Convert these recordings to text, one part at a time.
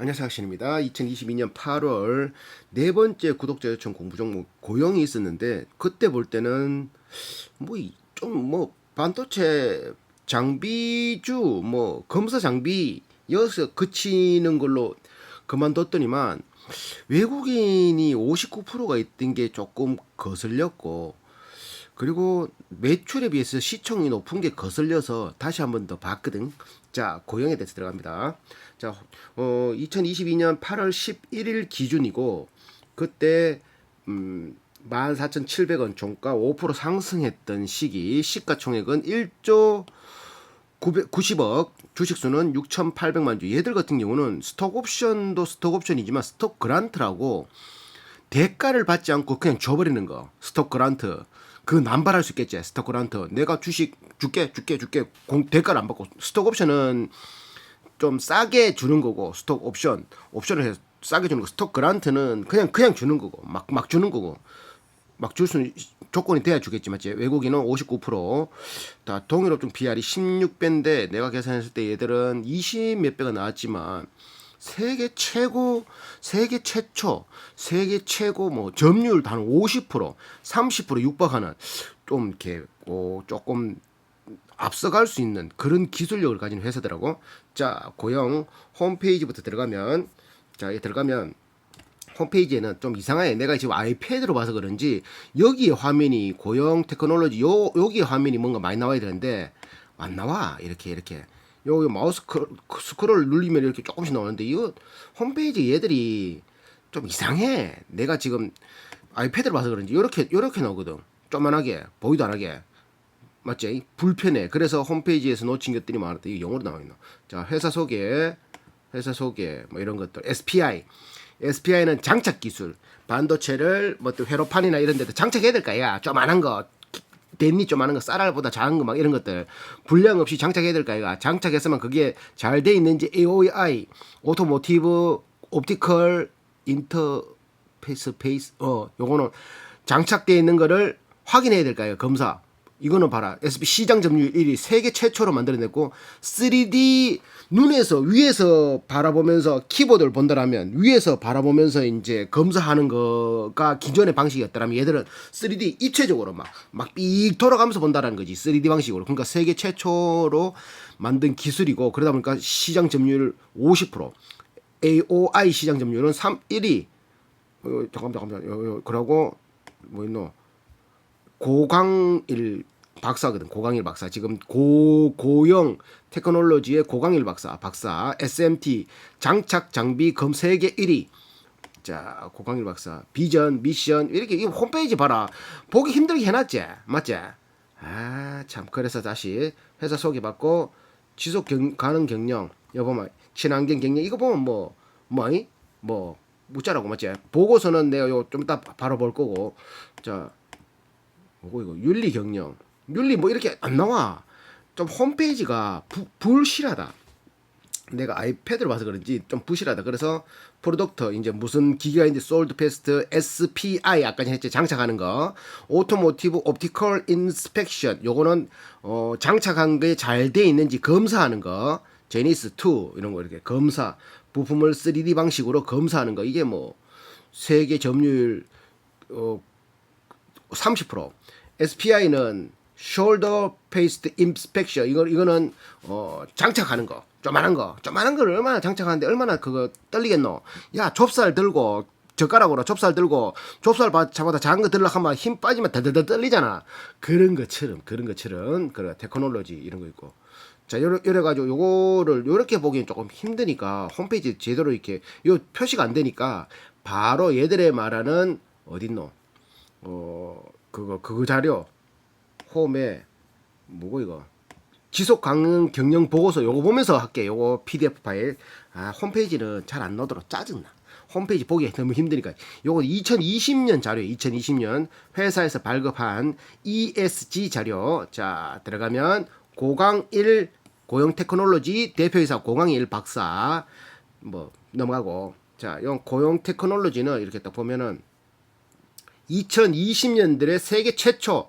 안녕하세요 학신입니다. 2022년 8월 네 번째 구독자 요청 공부 종목 고용이 있었는데 그때 볼 때는 뭐 좀뭐 반도체 장비주 뭐 검사 장비 여기서 그치는 걸로 그만뒀더니만 외국인이 59%가 있던 게 조금 거슬렸고 그리고 매출에 비해서 시총이 높은 게 거슬려서 다시 한 번 더 봤거든. 자, 고용에 대해서 들어갑니다. 자, 어, 2022년 8월 11일 기준이고 그때 음 14,700원 종가 5% 상승했던 시기 시가총액은 1조 990억 주식수는 6,800만 주. 얘들 같은 경우는 스톡 옵션도 스톡 옵션이지만 스톡 그란트라고 대가를 받지 않고 그냥 줘버리는 거. 스톡 그란트. 그 남발할 수 있겠지. 스톡 그란트. 내가 주식 줄게, 줄게, 줄게. 공, 대가를 안 받고. 스톡 옵션은 좀 싸게 주는 거고, 스톡 옵션. 옵션을 해서 싸게 주는 거. 스톡 그란트는 그냥, 그냥 주는 거고. 막, 막 주는 거고. 막 줄 수는 조건이 돼야 주겠지 맞지 외국인은 59%다 동일업종 BR이 16배인데 내가 계산했을 때 얘들은 20 몇 배가 나왔지만 세계 최고 세계 최초 세계 최고 뭐 점유율 단 50% 30% 육박하는 좀 이렇게 어, 조금 앞서갈 수 있는 그런 기술력을 가진 회사더라고 자 고용 홈페이지부터 들어가면 자 여기 들어가면 홈페이지에는 좀 이상해. 내가 지금 아이패드로 봐서 그런지 여기에 화면이 고용 테크놀로지 요 여기에 화면이 뭔가 많이 나와야 되는데 안 나와. 이렇게 이렇게. 여기 마우스 스크롤, 눌리면 이렇게 조금씩 나오는데 이거 홈페이지 얘들이 좀 이상해. 내가 지금 아이패드로 봐서 그런지 이렇게 이렇게 나오거든. 조만하게 보이도 안 하게. 맞지? 불편해. 그래서 홈페이지에서 놓친 것들이 많았다. 이거 영어로 나와 있나? 자, 회사 소개, 회사 소개, 뭐 이런 것들. SPI. SPI는 장착 기술. 반도체를 뭐 또 회로판이나 이런 데도 장착해야 될 거야. 조만한 거. 댐니 조만한 거, 쌀알보다 작은 거 막 이런 것들 불량 없이 장착해야 될 거야. 장착했으면 그게 잘 돼 있는지 AOI, 오토모티브, 옵티컬, 인터페이스, 페이스, 어, 요거는 장착돼 있는 거를 확인해야 될 거예요. 검사. 이거는 봐라. SP 시장 점유율 1위 세계 최초로 만들어냈고 3D 눈에서 위에서 바라보면서 키보드를 본다라면 위에서 바라보면서 이제 검사하는 거가 기존의 방식이었다면 얘들은 3D 입체적으로 막막삑 돌아가면서 본다라는 거지. 3D 방식으로. 그러니까 세계 최초로 만든 기술이고 그러다 보니까 시장 점유율 50% AOI 시장 점유율은 3 1위 어, 잠깐만 잠깐만 요, 요, 그러고 뭐 있노 고강일 박사거든. 고강일 박사. 지금 고 고형 테크놀로지의 고강일 박사. 박사. SMT 장착 장비 검 세계 1위. 자, 고강일 박사. 비전, 미션 이렇게 이 홈페이지 봐라. 보기 힘들게 해 놨지. 맞지? 아, 참. 그래서 다시 회사 소개 받고 지속 경, 가능 경영. 여보 뭐 친환경 경영 이거 보면 뭐 뭐이? 뭐 묻자라고 맞지? 보고서는 내가 요좀 이따 바로 볼 거고. 자, 뭐고 이거? 윤리 경영. 윤리 뭐 이렇게 안 나와. 좀 홈페이지가 부, 불실하다. 내가 아이패드로 봐서 그런지 좀 부실하다. 그래서 프로덕트 이제 무슨 기계가 있는지 솔드 패스트 SPI 아까 전에 했지. 장착하는 거. 오토모티브 옵티컬 인스펙션. 요거는 어 장착한 게 잘 돼 있는지 검사하는 거. 제니스 2 이런 거 이렇게 검사. 부품을 3D 방식으로 검사하는 거. 이게 뭐 세계 점유율 어 30% SPI는 shoulder paste inspection. 이거 이거는 어 장착하는 거. 조만한 거. 조만한 걸 얼마나 장착하는데 얼마나 그거 떨리겠노? 야 좁쌀 들고 젓가락으로 좁쌀 들고 좁쌀 잡아다 작은 거 들려 하면 힘 빠지면 덜덜덜 떨리잖아. 그런 것처럼 그런 것처럼 그래 테크놀로지 이런 거 있고. 자 요래, 요래 가지고 요거를 요렇게 보기엔 조금 힘드니까 홈페이지 제대로 이렇게 요 표시가 안 되니까 바로 얘들의 말하는 어딨노 어 그거 그거 자료 홈에 뭐고 이거? 지속 가능 경영 보고서 요거 보면서 할게. 요거 PDF 파일. 아 홈페이지는 잘안 나오더라. 짜증나. 홈페이지 보기 너무 힘드니까. 요거 2020년 자료 2020년 회사에서 발급한 ESG 자료. 자 들어가면 고강1 고용 테크놀로지 대표이사 고강1 박사. 뭐 넘어가고. 자요 고용 테크놀로지는 이렇게 딱 보면은 2020년들의 세계 최초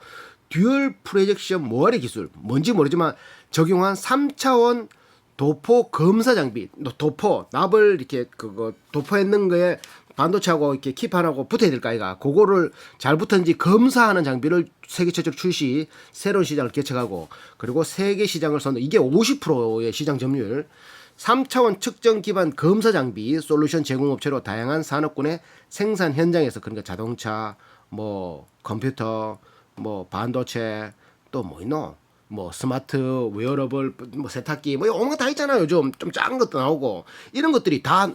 듀얼 프로젝션 모아리 기술. 뭔지 모르지만 적용한 3차원 도포 검사 장비, 도포 납을 이렇게 그거 도포했는 거에 반도체하고 이렇게 킵하고 붙어야 될까 이가. 그거를 잘 붙었는지 검사하는 장비를 세계 최초로 출시 새로운 시장을 개척하고 그리고 세계 시장을 선도. 이게 50%의 시장 점유율. 3차원 측정 기반 검사 장비 솔루션 제공업체로 다양한 산업군의 생산 현장에서 그러니까 자동차 뭐 컴퓨터 뭐 반도체 또 뭐 있노? 뭐 스마트 웨어러블 뭐 세탁기 뭐 온갖 다 있잖아요. 요즘 좀 작은 것도 나오고. 이런 것들이 다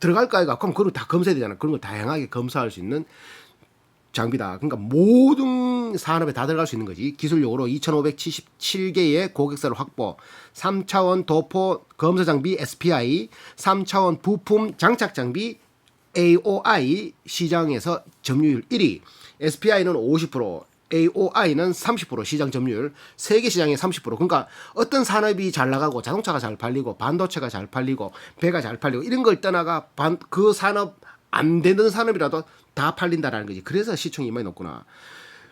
들어갈까 이가 그럼 그걸 다 검사해야 되잖아. 그런 걸 다양하게 검사할 수 있는 장비다. 그러니까 모든 산업에 다 들어갈 수 있는 거지. 기술력으로 2,577개의 고객사를 확보, 3차원 도포 검사 장비 SPI, 3차원 부품 장착 장비 AOI 시장에서 점유율 1위, SPI는 50%, AOI는 30% 시장 점유율, 세계 시장의 30%. 그러니까 어떤 산업이 잘 나가고 자동차가 잘 팔리고 반도체가 잘 팔리고 배가 잘 팔리고 이런 걸 떠나가 반, 그 산업 안 되는 산업이라도 다 팔린다라는 거지. 그래서 시총이 이만이 높구나.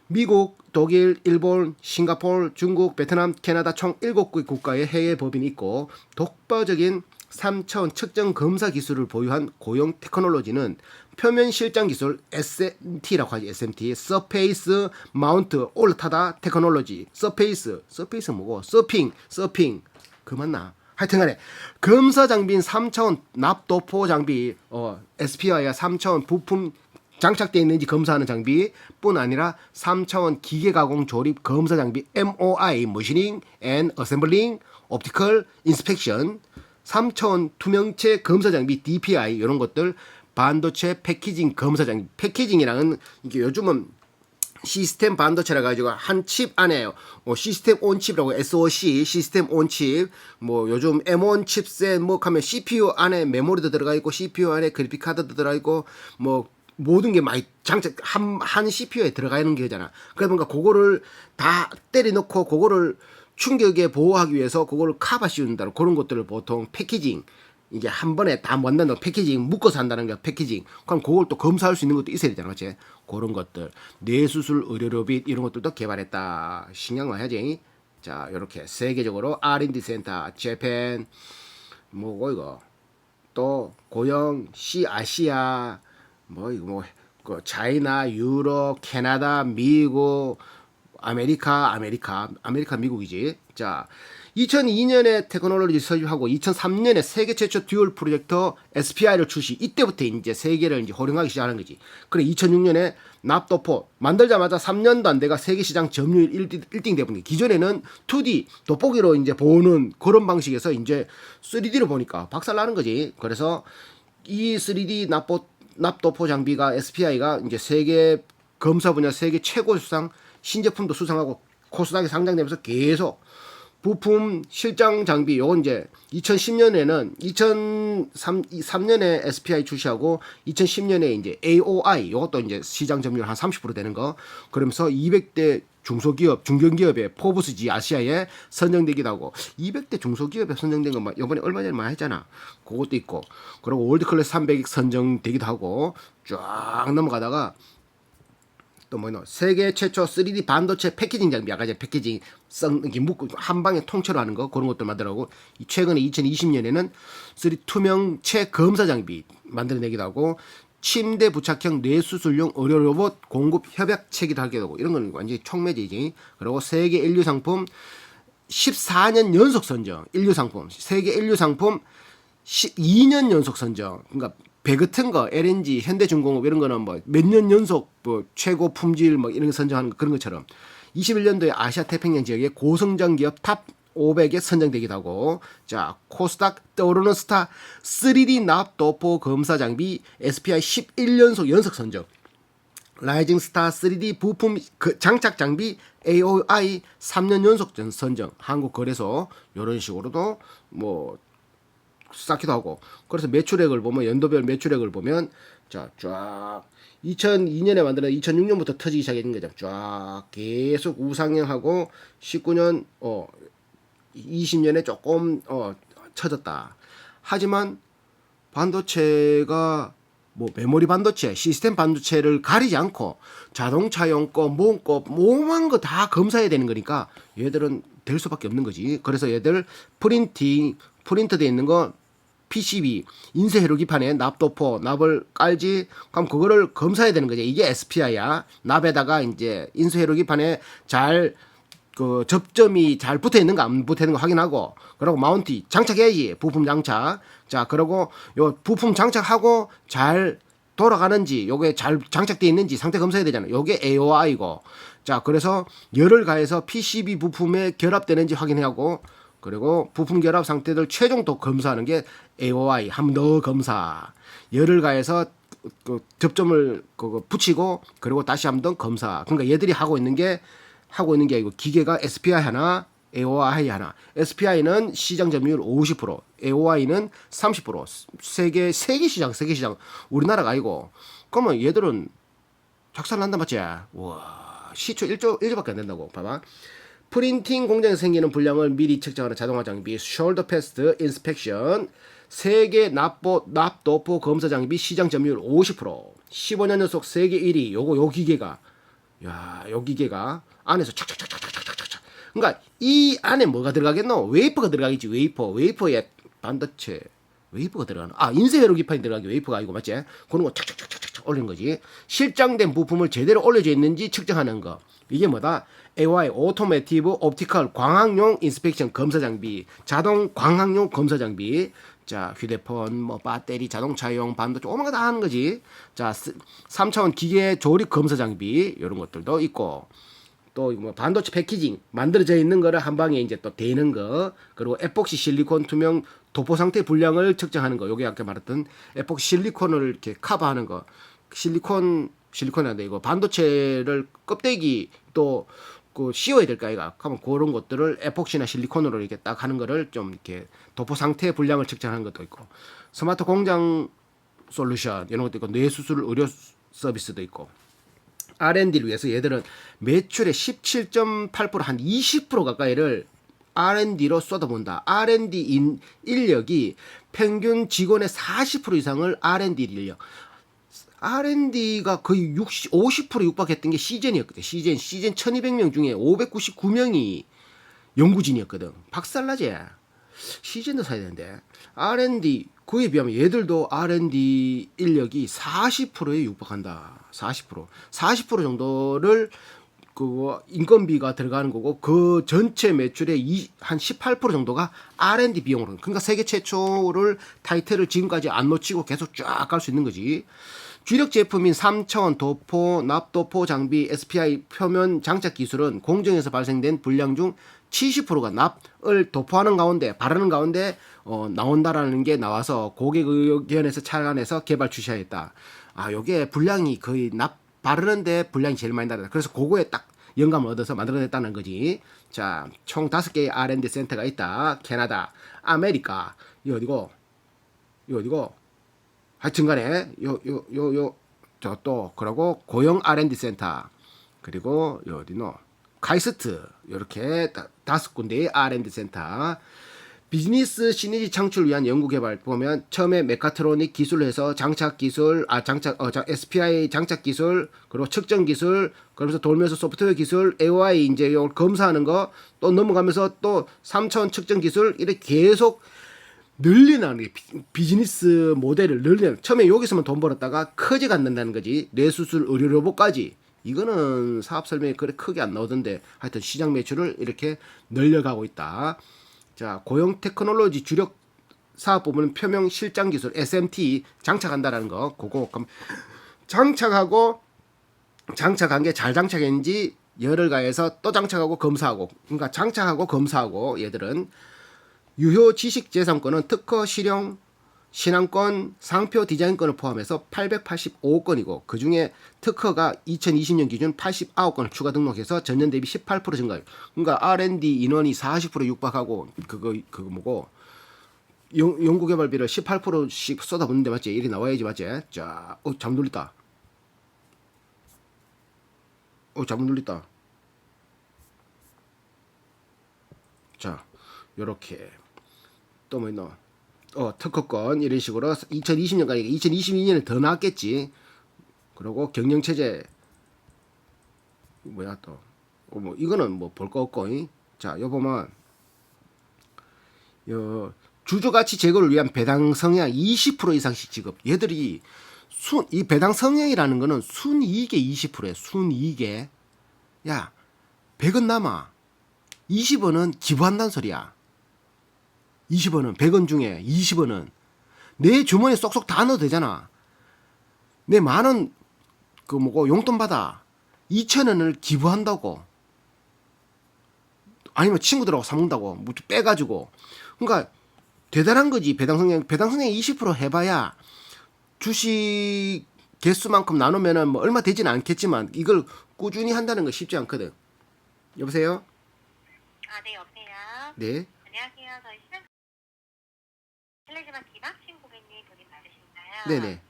미국, 독일, 일본, 싱가포르, 중국, 베트남, 캐나다 총 7개 국가의 해외 법인이 있고 독보적인 3차원 측정 검사 기술을 보유한 고용 테크놀로지는 표면 실장 기술 SMT라고 하지 SMT 서페이스 마운트 올타다 테크놀로지 서페이스 서페이스 뭐고? 서핑 서핑 그 맞나. 하여튼 간에 검사 장비인 3차원 납도포 장비 어 SPI와 3차원 부품 장착되어 있는지 검사하는 장비뿐 아니라 3차원 기계 가공 조립 검사 장비 MOI 머신닝 앤 어셈블링 옵티컬 인스펙션 3차원 투명체 검사 장비 DPI 이런 것들 반도체 패키징 검사 장비 패키징이랑은 이게 요즘은 시스템 반도체라 가지고 한 칩 안에 뭐 시스템 온 칩이라고 SoC 시스템 온칩 뭐 요즘 M1 칩셋 뭐 하면 CPU 안에 메모리도 들어가 있고 CPU 안에 그래픽 카드도 들어가 있고 뭐 모든 게 많이 장착 한, 한 CPU에 들어가 있는 게잖아. 그러니까 그거를 다 때려 넣고 그거를 충격에 보호하기 위해서 그거를 카바 씌운다. 그런 것들을 보통 패키징 이게 한 번에 다 만든다 패키징 묶어서 한다는 게 패키징. 그럼 그걸 또 검사할 수 있는 것도 있어야 되잖아 그치? 그런 것들. 뇌수술 의료로빗 이런 것들도 개발했다. 신경 와야지. 자 이렇게 세계적으로 R&D 센터 재팬 뭐고 이거. 또 고영 시 아시아 뭐 이거 뭐 그 차이나 유럽 캐나다 미국 아메리카 아메리카 아메리카 미국이지 자 2002년에 테크놀로지 설립하고 2003년에 세계 최초 듀얼 프로젝터 SPI를 출시. 이때부터 이제 세계를 이제 호령하기 시작하는 거지. 그래 2006년에 납도포 만들자마자 3년도 안 돼가 세계 시장 점유율 1등, 1등 돼버린 기존에는 2D 돋보기로 이제 보는 그런 방식에서 이제 3D로 보니까 박살 나는 거지. 그래서 이 3D 납도 납도포 장비가 SPI가 이제 세계 검사 분야 세계 최고 수상 신제품도 수상하고 코스닥에 상장되면서 계속 부품 실장 장비 요건 이제 2010년에는 2003년에 SPI 출시하고 2010년에 이제 AOI 요것도 이제 시장 점유율 한 30% 되는 거. 그러면서 200대 중소기업 중견기업의 포브스지 아시아에 선정되기도 하고 200대 중소기업에 선정된 거 이번에 얼마 전에 많이 했잖아. 그것도 있고. 그리고 월드클래스 300이 선정되기도 하고 쫙 넘어가다가 또 뭐노 세계 최초 3D 반도체 패키징 장비 아까 전에 패키징 썩 이렇게 묶고 한 방에 통째로 하는 거 그런 것들 만들어고 최근에 2020년에는 3D 투명 체 검사 장비 만들어내기도 하고 침대 부착형 뇌수술용 의료 로봇 공급 협약 체기도 하기도 하고 이런 건 완전히 촉매제지 그리고 세계 인류 상품 14년 연속 선정. 인류 상품. 세계 인류 상품 12년 연속 선정. 그러니까 배 같은 거 LNG 현대중공업 이런 거는 뭐 몇 년 연속 뭐 최고 품질 뭐 이런 거 선정하는 거 그런 것처럼 21년도에 아시아 태평양 지역의 고성장 기업 탑 500에 선정되기도 하고 자 코스닥 떠오르는 스타 3D 납 도포 검사 장비 SPI 11연속 연속 선정. 라이징 스타 3D 부품 그 장착 장비 AOI 3년 연속 선정. 한국 거래소 이런 식으로도 뭐 쌓기도 하고 그래서 매출액을 보면 연도별 매출액을 보면 자쫙 2002년에 만들어 2006년부터 터지기 시작했는 거죠. 쫙 계속 우상향하고 19년 어 20년에 조금 어 처졌다. 하지만 반도체가 뭐 메모리 반도체, 시스템 반도체를 가리지 않고 자동차용 거, 뭔 거, 뭐만 거다 검사해야 되는 거니까 얘들은 될 수밖에 없는 거지. 그래서 얘들 프린팅 프린터돼 있는 거 PCB 인쇄 해로기판에 납도포 납을 깔지 그럼 그거를 검사해야 되는 거지. 이게 SPI야. 납에다가 이제 인쇄 해로기판에 잘 그 접점이 잘 붙어 있는가 안 붙어 있는가 확인하고 그리고 마운트 장착해야지 부품 장착 자 그리고 요 부품 장착하고 잘 돌아가는지 요게 잘 장착돼 있는지 상태 검사해야 되잖아요 요게 AOI고 자 그래서 열을 가해서 PCB 부품에 결합되는지 확인하고 그리고 부품 결합 상태들 최종 또 검사하는 게 AOI 한번더 검사 열을 가해서 그 접점을 그거 붙이고 그리고 다시 한번 검사 그러니까 얘들이 하고 있는 게 하고 있는 게 아니고 기계가 SPI 하나, AOI 하나. SPI는 시장 점유율 50%, AOI는 30%. 세계 세계 시장, 세계 시장. 우리나라가 아니고. 그러면 얘들은 작살 난다 맞지? 와, 시초 1조 1조밖에 안 된다고. 봐봐. 프린팅 공장에서 생기는 불량을 미리 측정하는 자동화 장비, 숄더 패스트 인스펙션, 세계 납보 납도포 검사 장비 시장 점유율 50%, 15년 연속 세계 1위. 요거 요 기계가 야, 요 기계가 안에서 착착착착착착착착. 그러니까 이 안에 뭐가 들어가겠노? 웨이퍼가 들어가겠지. 웨이퍼. 웨이퍼에 반도체 웨이퍼가 들어가는. 아, 인쇄 회로 기판이 들어가기 웨이퍼가 아니고 맞지? 그런 거 착착착착착 올리는 거지. 실장된 부품을 제대로 올려져 있는지 측정하는 거. 이게 뭐다? AY 오토매티브 옵티컬 광학용 인스펙션 검사 장비, 자동 광학용 검사 장비. 자, 휴대폰, 뭐 배터리, 자동차용, 반도체 오만 거다 하는 거지. 자, 3차원 기계 조립 검사 장비 이런 것들도 있고. 또뭐 반도체 패키징 만들어져 있는 거를 한 방에 이제 또 대는 거 그리고 에폭시 실리콘 투명 도포 상태 분량을 측정하는 거. 요게 아까 말했던 에폭시 실리콘을 이렇게 커버하는 거. 실리콘 실리콘이 안돼 이거 반도체를 껍데기 또그 씌워야 될까 이가 하면 그런 것들을 에폭시나 실리콘으로 이렇게 딱 하는 거를 좀 이렇게 도포 상태 분량을 측정하는 것도 있고. 스마트 공장 솔루션 이런 것도 있고 뇌수술 의료 서비스도 있고. R&D를 위해서 얘들은 매출의 17.8%한 20% 가까이를 R&D로 쏟아본다. R&D 인 인력이 평균 직원의 40% 이상을 R&D 인력. R&D가 거의 60, 50% 육박했던 게 시젠이었거든. 시젠, 시젠 1200명 중에 599명이 연구진이었거든. 박살나지? 시즌도 사야 되는데 R&D 그에 비하면 얘들도 R&D 인력이 40%에 육박한다. 40% 40% 정도를 그 인건비가 들어가는 거고 그 전체 매출의 이, 한 18% 정도가 R&D 비용으로 그러니까 세계 최초를 타이틀을 지금까지 안 놓치고 계속 쫙 갈 수 있는 거지. 주력 제품인 3차원 도포, 납도포 장비 SPI 표면 장착 기술은 공정에서 발생된 불량 중 70%가 납을 도포하는 가운데 바르는 가운데 어, 나온다라는 게 나와서 고객 의견에서 착안해서 개발 출시하였다. 아, 요게 분량이 거의 납 바르는데 분량이 제일 많이 나다. 그래서 그거에 딱 영감을 얻어서 만들어냈다는 거지. 자, 총 다섯 개의 R&D 센터가 있다. 캐나다, 아메리카, 이 어디고, 이 어디고, 하여튼간에 요 요 요 요 저 또 그러고 고용 R&D 센터. 그리고 요 어디노? 카이스트. 이렇게 다섯 군데의 R&D 센터 비즈니스 시너지 창출 위한 연구 개발 보면 처음에 메카트로닉 기술을 해서 장착 기술 아 장착 어 자, SPI 장착 기술 그리고 측정 기술 그러면서 돌면서 소프트웨어 기술 AOI 이제 요 검사하는 거 또 넘어가면서 또 3차원 측정 기술 이렇게 계속 늘리는 게 비- 비즈니스 모델을 늘리는 처음에 여기서만 돈 벌었다가 커져 간다는 거지 뇌수술 의료 로봇까지 이거는 사업 설명이 그래 크게 안 나오던데 하여튼 시장 매출을 이렇게 늘려가고 있다. 자 고용 테크놀로지 주력 사업 부문은 표명 실장 기술 SMT 장착한다라는 거. 그거 그럼 장착하고 장착한 게 잘 장착했는지 열을 가해서 또 장착하고 검사하고 그러니까 장착하고 검사하고 얘들은 유효 지식 재산권은 특허 실용 신앙권 상표 디자인권을 포함해서 885건이고 그 중에 특허가 2020년 기준 89건을 추가 등록해서 전년 대비 18% 증가. 그러니까 R&D 인원이 40% 육박하고 그거 그거 뭐고 연, 연구개발비를 18%씩 쏟아붓는데 맞지? 일이 나와야지 맞지? 자, 어, 잠 눌렸다. 어, 잠 눌렸다. 자, 요렇게 또 뭐 있노? 어, 특허권 이런 식으로 2020년까지 2022년에 더 나았겠지. 그리고 경영 체제 뭐야 또. 어, 뭐 이거는 뭐 볼 거 없고 이? 자, 요 보면 요 주주 가치 제거를 위한 배당 성향 20% 이상씩 지급. 얘들이 순 이 배당 성향이라는 거는 순이익의 20%야. 순이익의 야 100원 남아 20원은 기부한다는 소리야. 20원은 100원 중에 20원은 내 주머니에 쏙쏙 다 넣어도 되잖아. 내 만원 그 뭐고 용돈 받아 2천 원을 기부한다고. 아니면 친구들하고 사 먹는다고 뭐 빼가지고. 그러니까 대단한 거지 배당 성향 배당 성향 20% 해봐야 주식 개수만큼 나누면은 뭐 얼마 되지는 않겠지만 이걸 꾸준히 한다는 거 쉽지 않거든. 여보세요? 아, 네, 여보세요. 네. 안녕하세요. 저희 신한 실례지만 김학신 고객님 본인 맞으신가요? 네네.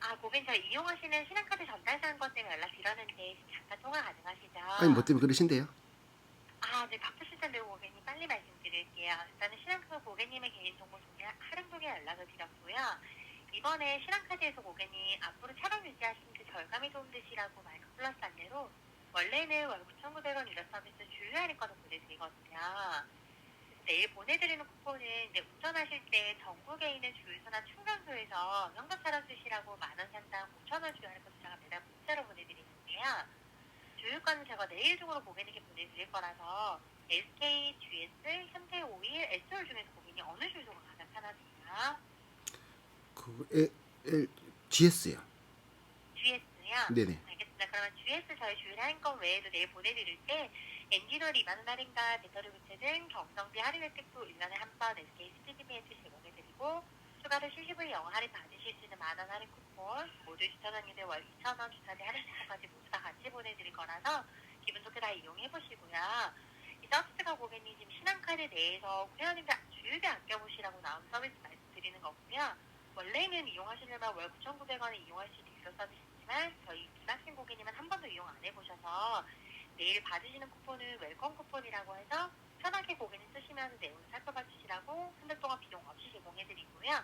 아, 고객님 저 이용하시는 신한카드 전달사항권 때문에 연락드렸는데 지금 잠깐 통화 가능하시죠? 아니 뭐 때문에 그러신데요? 아, 네, 바쁘실 텐데 고객님 빨리 말씀드릴게요. 일단은 신한카드 고객님의 개인정보 종료 할인독에 연락을 드렸고요. 이번에 신한카드에서 고객님 앞으로 차량 유지하시는 데 절감이 도움되시라고 마이크 플러스 안내로 원래는 월 9,900원 유료 서비스 주유 할인권을 보내드리거든요. 내일 보내드리는 쿠폰은 이제 운전하실 때 전국에 있는 주유소나 충전소에서 현금차량 쓰시라고 만원 상당 5천원 주유 할인권 제가 매달 문자로 보내드리는데요. 주유권 제가 내일 중으로 고객님께 보내드릴 거라서 SK, GS, 현대 오일, S올 중에서 고객님 어느 주유소가 가장 편하세요? 그 에, 에, GS요. GS요? 네네. 알겠습니다. 그러면 GS 저희 주일 할인권 외에도 내일 보내드릴 때 엔진오일 2만 원 할인과 배터리 교체 등 경성비 할인 혜택도 1년에 한 번 SK 스피드메이트 제공해드리고 추가로 실시불 영어 할인 받으실 수 있는 만원 할인 쿠폰 모두 주차장인데 월 2천 원 주차비 할인 쿠폰까지 모두 다 같이 보내드릴 거라서 기분 좋게 다 이용해보시고요. 이 서비스가 고객님 지금 신한카드 내에서 회원님들 주유비 아껴보시라고 나온 서비스 말씀드리는 거고요. 원래는 이용하시려면 월 9,900원에 이용할 수 유료 서비스지만 저희 비박신 고객님은 한 번도 이용 안 해보셔서 내일 받으시는 쿠폰은 웰컴 쿠폰이라고 해서 편하게 고객님 쓰시면서 내용을 살펴봐 주시라고 한달 동안 비용 없이 제공해 드리고요.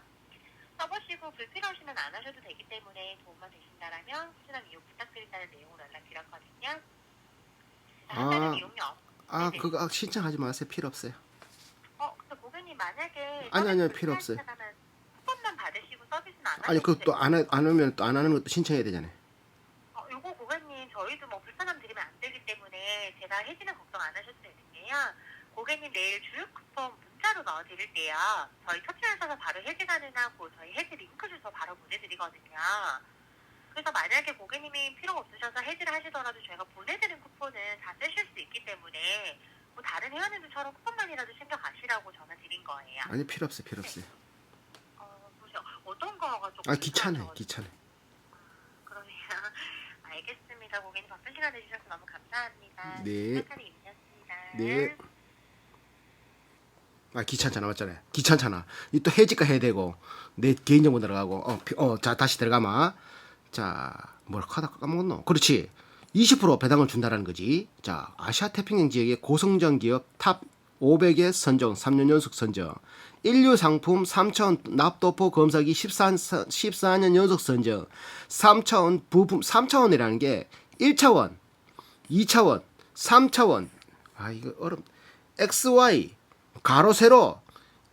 써보시고 불필요하시면 안 하셔도 되기 때문에 도움만 되신다라면 꾸준한 이용 부탁드린다는 내용으로 연락드렸거든요. 아. 이용료 없. 아 네네. 그거 아, 신청하지 마세요. 필요 없어요. 어, 근데 고객님 만약에 아니, 아니요, 필요 없어요. 쿠폰만 받으시고 서비스는 안 아니 하셔도 그거 또안안 하면 또 안 하는 것도 신청해야 되잖아요. 어, 요거 고객님 저희도 뭐 불편함 드리면 안 되기 때문에 제가 해지는 걱정 안 하셔도 되는데요. 고객님 내일 주유 쿠폰 문자로 넣어드릴게요. 저희 터치하셔서 바로 해지 가능하고 저희 해지 링크 주소 바로 보내드리거든요. 그래서 만약에 고객님이 필요가 없으셔서 해지를 하시더라도 저희가 보내드린 쿠폰은 다 쓰실 수 있기 때문에 뭐 다른 회원님들처럼 쿠폰만이라도 챙겨가시라고 전화 드린 거예요. 아니 필요 없어요. 필요 없어 요. 어, 보세요. 어떤 거가 조금 아. 불편하셔가지고. 귀찮네. 그러네요. 알겠습니다. 고객님 바쁜 시간 내주셔서 너무 감사합니다. 네. 임이었습니다. 네. 아 귀찮잖아 맞잖아요. 귀찮잖아. 이 또 해지가 해야 되고 내 개인정보 들어가고 어어자 다시 들어가마. 자뭘 하다 까먹었노? 그렇지. 20% 배당을 준다라는 거지. 자 아시아 태평양 지역의 고성장 기업 탑 500에 선정 3년 연속 선정. 인류 상품 3차원 납도포 검사기 14, 14년 연속 선정. 3차원 부품 3차원이라는 게 1차원, 2차원, 3차원. 아 이거 어렵. XY 가로 세로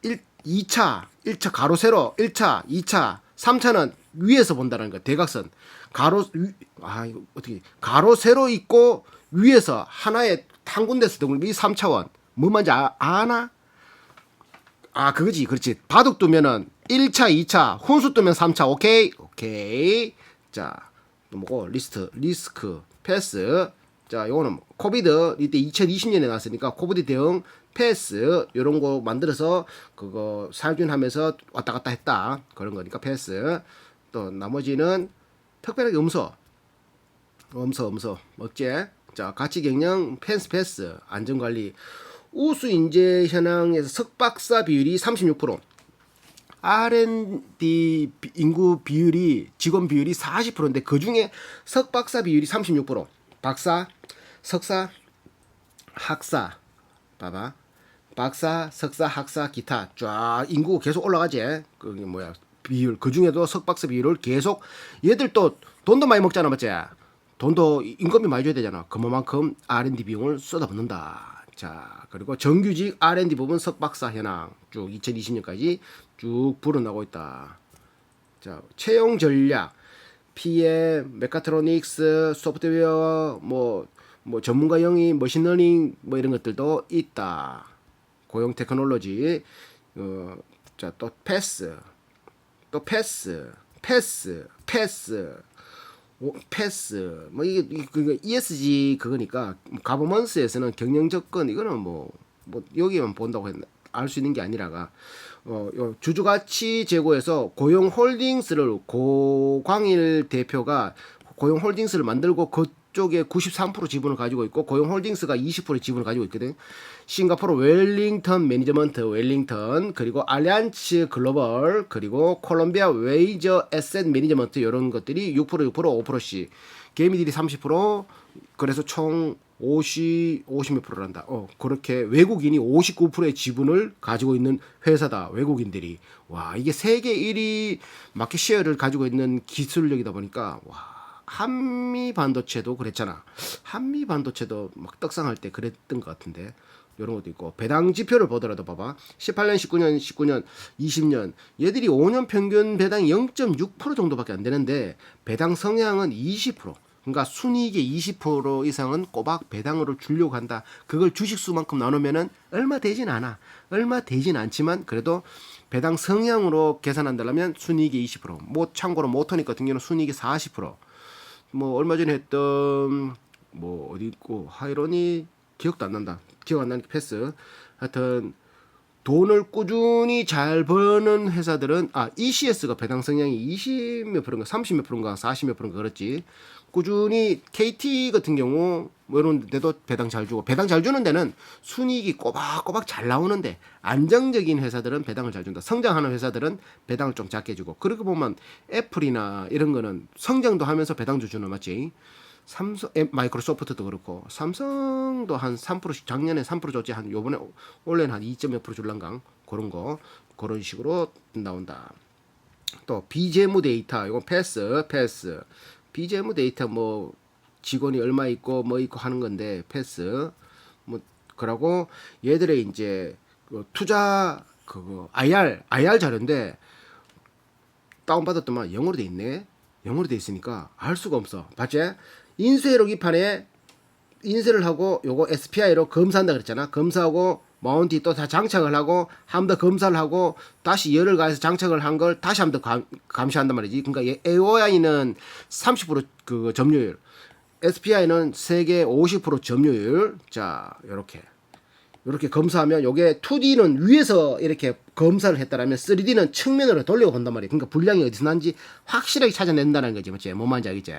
1 2차 1차 가로 세로 1차 2차 3차는 위에서 본다는 거 대각선 가로 위, 아 이거 어떻게 가로 세로 있고 위에서 하나에 한 군데서 등을 이 3차원 뭐 말인지 아, 아나? 아 그거지 그렇지 바둑 두면은 1차 2차 혼수 뜨면 3차 오케이 오케이 자 뭐고 리스트 리스크 패스. 자 요거는 코비드. 이때 2020년에 나왔으니까 코비드 대응 패스. 요런 거 만들어서 그거 살균하면서 왔다 갔다 했다. 그런 거니까 패스. 또 나머지는 특별하게 음소. 음소 음소. 어째 자 가치 경영 펜스 패스. 안전관리. 우수 인재 현황에서 석박사 비율이 36% R&D 비- 인구 비율이 직원 비율이 40%인데 그 중에 석 박사 비율이 36% 박사 석사 학사. 봐봐. 박사 석사 학사 기타. 쫙 인구 계속 올라가지. 그게 뭐야? 비율. 그 중에도 석 박사 비율을 계속 얘들 또 돈도 많이 먹잖아 맞지? 돈도 임금이 많이 줘야 되잖아. 그만큼 R&D 비용을 쏟아붓는다. 자, 그리고 정규직 R&D 부분 석박사 현황. 쭉 2020년까지 쭉 불어나고 있다. 자, 채용 전략, PM, 메카트로닉스, 소프트웨어, 뭐, 뭐 전문가 영이 머신러닝 뭐 이런 것들도 있다. 고용 테크놀로지, 어, 자, 또 패스, 또 패스, 패스, 패스, 오, 패스, 뭐 이게 이- 그 ESG 그거니까 가버먼스에서는 경영 접근 이거는 뭐, 뭐 여기만 본다고 알수 있는 게 아니라가 어, 요 주주 가치 제고에서 고용 홀딩스를 고광일 대표가 고용 홀딩스를 만들고 그쪽에 93% 지분을 가지고 있고 고용 홀딩스가 20% 지분을 가지고 있거든. 싱가포르 웰링턴 매니저먼트 웰링턴 그리고 알리안츠 글로벌 그리고 콜롬비아 웨이저 에셋 매니저먼트 이런 것들이 6% 6% 5%씩 개미들이 30% 그래서 총 50, 50몇 프로란다. 어, 그렇게 외국인이 59%의 지분을 가지고 있는 회사다. 외국인들이. 와, 이게 세계 1위 마켓 쉐어를 가지고 있는 기술력이다 보니까, 와, 한미 반도체도 그랬잖아. 한미 반도체도 막 떡상할 때 그랬던 것 같은데. 이런 것도 있고 배당 지표를 보더라도 봐봐 18년 19년 19년 20년 얘들이 5년 평균 배당이 0.6% 정도밖에 안 되는데 배당 성향은 20% 그러니까 순이익의 20% 이상은 꼬박 배당으로 주려고 한다. 그걸 주식수만큼 나누면은 얼마 되진 않아. 얼마 되진 않지만 그래도 배당 성향으로 계산한다면 순이익의 20%. 뭐 참고로 모터닉 같은 경우는 순이익의 40%. 뭐 얼마 전에 했던 뭐 어디 있고 하이론이 기억도 안 난다. 기억 안 나는 패스. 하여튼 돈을 꾸준히 잘 버는 회사들은 아 ECS가 배당 성향이 20몇 프로인가 30몇 프로인가 40몇 프로인가 그렇지 꾸준히 KT 같은 경우 뭐 이런 데도 배당 잘 주고 배당 잘 주는 데는 순이익이 꼬박꼬박 잘 나오는데 안정적인 회사들은 배당을 잘 준다. 성장하는 회사들은 배당을 좀 작게 주고. 그렇게 보면 애플이나 이런 거는 성장도 하면서 배당도 주는 맞지? 삼성, 에, 마이크로소프트도 그렇고 삼성도 한 3%씩 작년에 3% 줬지. 한 요번에 올해는 한 2.몇% 줄란강? 그런 거 그런 식으로 나온다. 또 비재무 데이터 이거 패스 패스 비재무 데이터 뭐 직원이 얼마 있고 뭐 있고 하는 건데 패스 뭐 그러고 얘들의 이제 그 투자 그거 IR IR 자료인데 다운 받았더만 영어로 돼 있네. 영어로 돼 있으니까 알 수가 없어. 봤지? 인쇄록 이판에 인쇄를 하고 요거 SPI로 검사한다 그랬잖아. 검사하고 마운티 또 다 장착을 하고 한 번 더 검사를 하고 다시 열을 가해서 장착을 한 걸 다시 한 번 더 감시한단 말이지. 그러니까 AOI는 30%그 점유율, SPI는 세계 50% 점유율. 자, 요렇게. 이렇게 검사하면 요게 2D는 위에서 이렇게 검사를 했다라면 3D는 측면으로 돌려 본단 말이에요. 그러니까 분량이 어디서 난지 확실하게 찾아낸다는 거지. 맞지? 뭔 말인지 알겠지?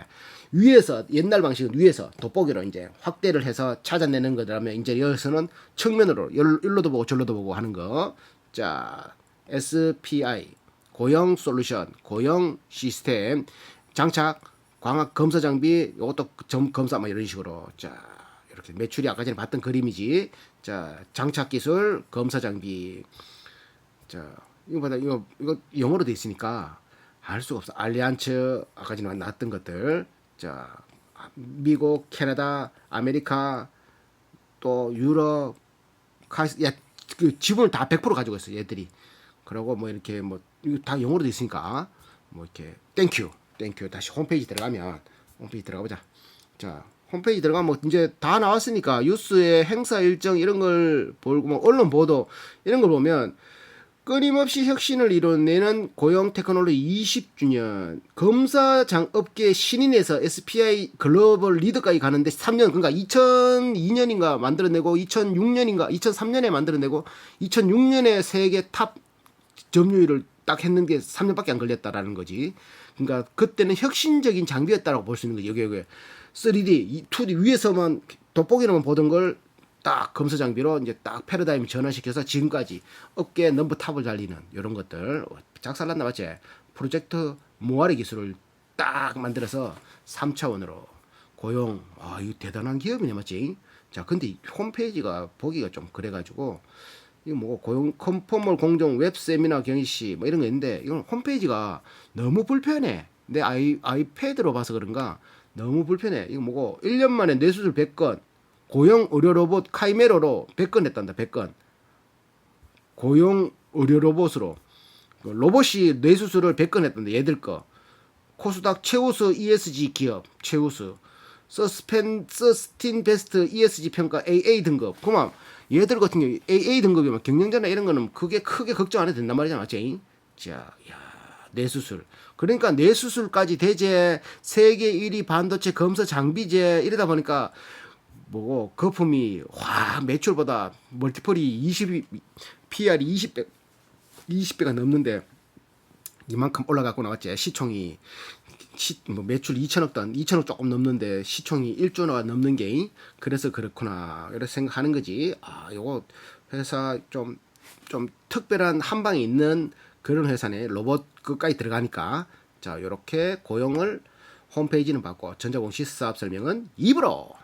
위에서 옛날 방식은 위에서 돋보기로 이제 확대를 해서 찾아내는 거라면 이제 여기서는 측면으로 열- 일로도 보고 절로도 보고 하는 거. 자, SPI 고형 솔루션, 고형 시스템 장착 광학 검사 장비 요것도 점 검사 막 이런 식으로. 자 이렇게 매출이 아까 전에 봤던 그림이지. 자 장착 기술 검사 장비. 자 이거 봐라. 이거 이거 영어로 돼 있으니까 알 수가 없어. 알리안츠 아까 전에 나왔던 것들 자 미국 캐나다 아메리카 또 유럽 카스 야그 지분을 다 100% 가지고 있어 얘들이. 그리고 뭐 이렇게 뭐 다 영어로 돼 있으니까 뭐 이렇게 땡큐 땡큐 다시 홈페이지 들어가면 홈페이지 들어가 보자. 자 홈페이지 들어가면 뭐 이제 다 나왔으니까 뉴스의 행사 일정 이런 걸 보고 뭐 언론 보도 이런 걸 보면 끊임없이 혁신을 이뤄내는 고용 테크놀로지 20주년 검사장 업계 신인에서 SPI 글로벌 리더까지 가는데 3년 그러니까 2002년인가 만들어내고 2006년인가 2003년에 만들어내고 2006년에 세계 탑 점유율을 딱 했는 게 3년밖에 안 걸렸다라는 거지. 그러니까 그때는 혁신적인 장비였다라고 볼 수 있는 거지. 여기 여기 3D, 2D 위에서만 돋보기로만 보던 걸 딱 검사 장비로 이제 딱 패러다임 전환시켜서 지금까지 업계 넘버 탑을 달리는 이런 것들 작살났나 맞지? 프로젝트 모아리 기술을 딱 만들어서 3차원으로 고용 아 이거 대단한 기업이네 맞지? 자 근데 이 홈페이지가 보기가 좀 그래가지고 이거 뭐 고용 컨포멀 공정 웹 세미나 경시 뭐 이런 거 있는데 이건 홈페이지가 너무 불편해. 내 아이 아이패드로 봐서 그런가 너무 불편해. 이거 뭐고 1년 만에 뇌수술 100건 고용 의료 로봇 카이메로로 100건 했단다. 100건. 고용 의료 로봇으로 그 로봇이 뇌수술을 100건 했던데 얘들 거 코스닥 최우수 ESG 기업 최우수 서스펜 서스틴 베스트 ESG 평가 AA 등급 그만 얘들 같은 경우 AA 등급이면 경영자나 이런 거는 그게 크게 걱정 안 해도 된단 말이잖아 제인 자, 야, 뇌수술. 그러니까 뇌수술까지 대제 세계 1위 반도체 검사 장비제 이러다 보니까 뭐고 거품이 와 매출보다 멀티플이 20 PR이 20배 20배가 넘는데 이만큼 올라가고 나왔지? 시총이 시, 뭐 매출 2천억 단 2천억 조금 넘는데 시총이 1조가 넘는 게 그래서 그렇구나. 이렇게 생각하는 거지. 아 요거 회사 좀좀 특별한 한 방에 있는 그런 회사네. 로봇 끝까지 들어가니까. 자 요렇게 고용을 홈페이지는 받고 전자공시 사업 설명은 입으로